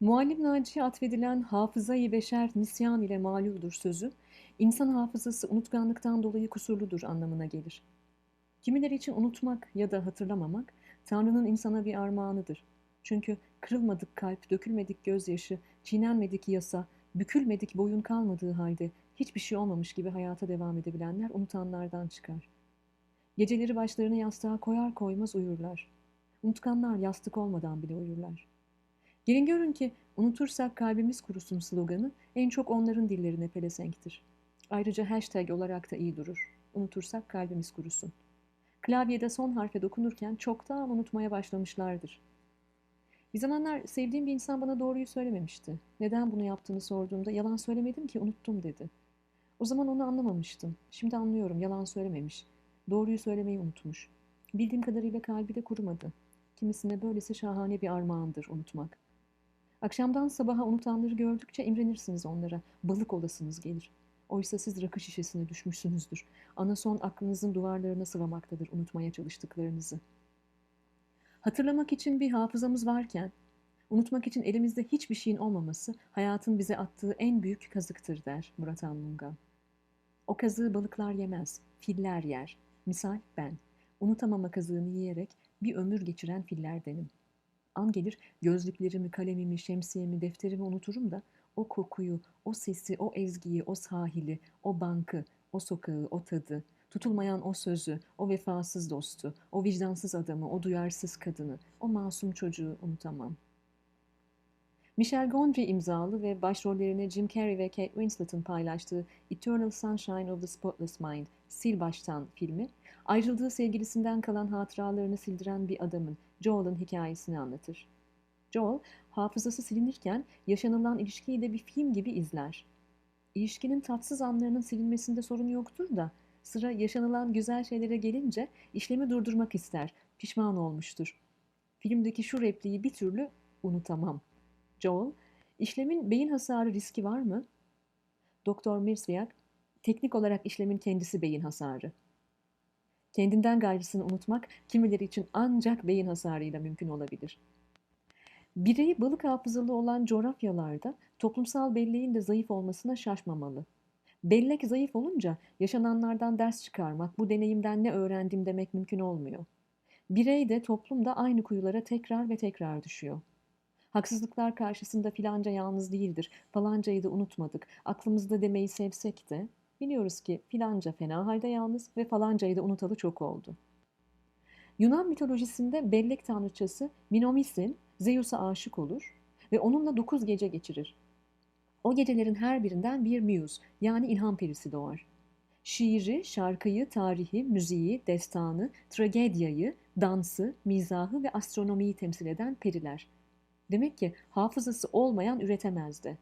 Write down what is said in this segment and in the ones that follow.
Muallim Naci'ye atfedilen hafızayı beşer nisyan ile maluldur sözü, insan hafızası unutkanlıktan dolayı kusurludur anlamına gelir. Kimileri için unutmak ya da hatırlamamak, Tanrı'nın insana bir armağanıdır. Çünkü kırılmadık kalp, dökülmedik gözyaşı, çiğnenmedik yasa, bükülmedik boyun kalmadığı halde hiçbir şey olmamış gibi hayata devam edebilenler unutanlardan çıkar. Geceleri başlarını yastığa koyar koymaz uyurlar. Unutkanlar yastık olmadan bile uyurlar. Gelin görün ki unutursak kalbimiz kurusun sloganı en çok onların dillerine pelesenktir. Ayrıca hashtag olarak da iyi durur. Unutursak kalbimiz kurusun. Klavyede son harfe dokunurken çoktan unutmaya başlamışlardır. Bir zamanlar sevdiğim bir insan bana doğruyu söylememişti. Neden bunu yaptığını sorduğumda yalan söylemedim ki unuttum dedi. O zaman onu anlamamıştım. Şimdi anlıyorum yalan söylememiş. Doğruyu söylemeyi unutmuş. Bildiğim kadarıyla kalbi de kurumadı. Kimisine böylesi şahane bir armağandır unutmak. Akşamdan sabaha unutanları gördükçe imrenirsiniz onlara. Balık olasınız gelir. Oysa siz rakı şişesine düşmüşsünüzdür. Ana son aklınızın duvarlarına sıvamaktadır unutmaya çalıştıklarınızı. Hatırlamak için bir hafızamız varken, unutmak için elimizde hiçbir şeyin olmaması hayatın bize attığı en büyük kazıktır der Murat Anmungan. O kazığı balıklar yemez, filler yer. Misal ben. Unutamama kazığını yiyerek bir ömür geçiren fillerdenim. An gelir gözlüklerimi, kalemimi, şemsiyemi, defterimi unuturum da o kokuyu, o sesi, o ezgiyi, o sahili, o bankı, o sokağı, o tadı, tutulmayan o sözü, o vefasız dostu, o vicdansız adamı, o duyarsız kadını, o masum çocuğu unutamam. Michel Gondry imzalı ve başrollerini Jim Carrey ve Kate Winslet'ın paylaştığı Eternal Sunshine of the Spotless Mind, Sil Baştan filmi, ayrıldığı sevgilisinden kalan hatıralarını sildiren bir adamın, Joel'ın hikayesini anlatır. Joel, hafızası silinirken yaşanılan ilişkiyi de bir film gibi izler. İlişkinin tatsız anlarının silinmesinde sorun yoktur da sıra yaşanılan güzel şeylere gelince işlemi durdurmak ister, pişman olmuştur. Filmdeki şu repliği bir türlü unutamam. Joel, işlemin beyin hasarı riski var mı? Doktor Mirsviak, teknik olarak işlemin kendisi beyin hasarı. Kendinden gayrısını unutmak kimileri için ancak beyin hasarıyla mümkün olabilir. Bireyi balık hafızalı olan coğrafyalarda toplumsal belleğin de zayıf olmasına şaşmamalı. Bellek zayıf olunca yaşananlardan ders çıkarmak, bu deneyimden ne öğrendim demek mümkün olmuyor. Birey de toplum da aynı kuyulara tekrar ve tekrar düşüyor. Haksızlıklar karşısında filanca yalnız değildir, falancayı da unutmadık, aklımızda demeyi sevsek de biliyoruz ki filanca fena halde yalnız ve falancayı da unutalı çok oldu. Yunan mitolojisinde bellek tanrıçası Minomis'in Zeus'a aşık olur ve onunla dokuz gece geçirir. O gecelerin her birinden bir muse yani ilham perisi doğar. Şiiri, şarkıyı, tarihi, müziği, destanı, tragedyayı, dansı, mizahı ve astronomiyi temsil eden periler. Demek ki hafızası olmayan üretemezdi.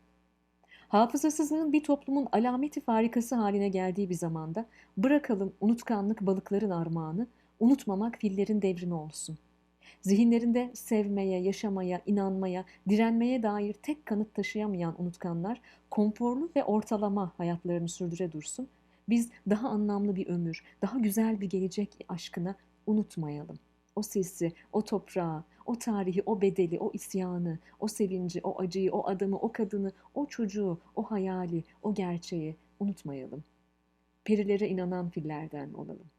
Hafızasızlığın bir toplumun alameti farikası haline geldiği bir zamanda bırakalım unutkanlık balıkların armağanı, unutmamak fillerin devrimi olsun. Zihinlerinde sevmeye, yaşamaya, inanmaya, direnmeye dair tek kanıt taşıyamayan unutkanlar konforlu ve ortalama hayatlarını sürdüre dursun. Biz daha anlamlı bir ömür, daha güzel bir gelecek aşkına unutmayalım. O sesi, o toprağı, o tarihi, o bedeli, o isyanı, o sevinci, o acıyı, o adamı, o kadını, o çocuğu, o hayali, o gerçeği unutmayalım. Perilere inanan fillerden olalım.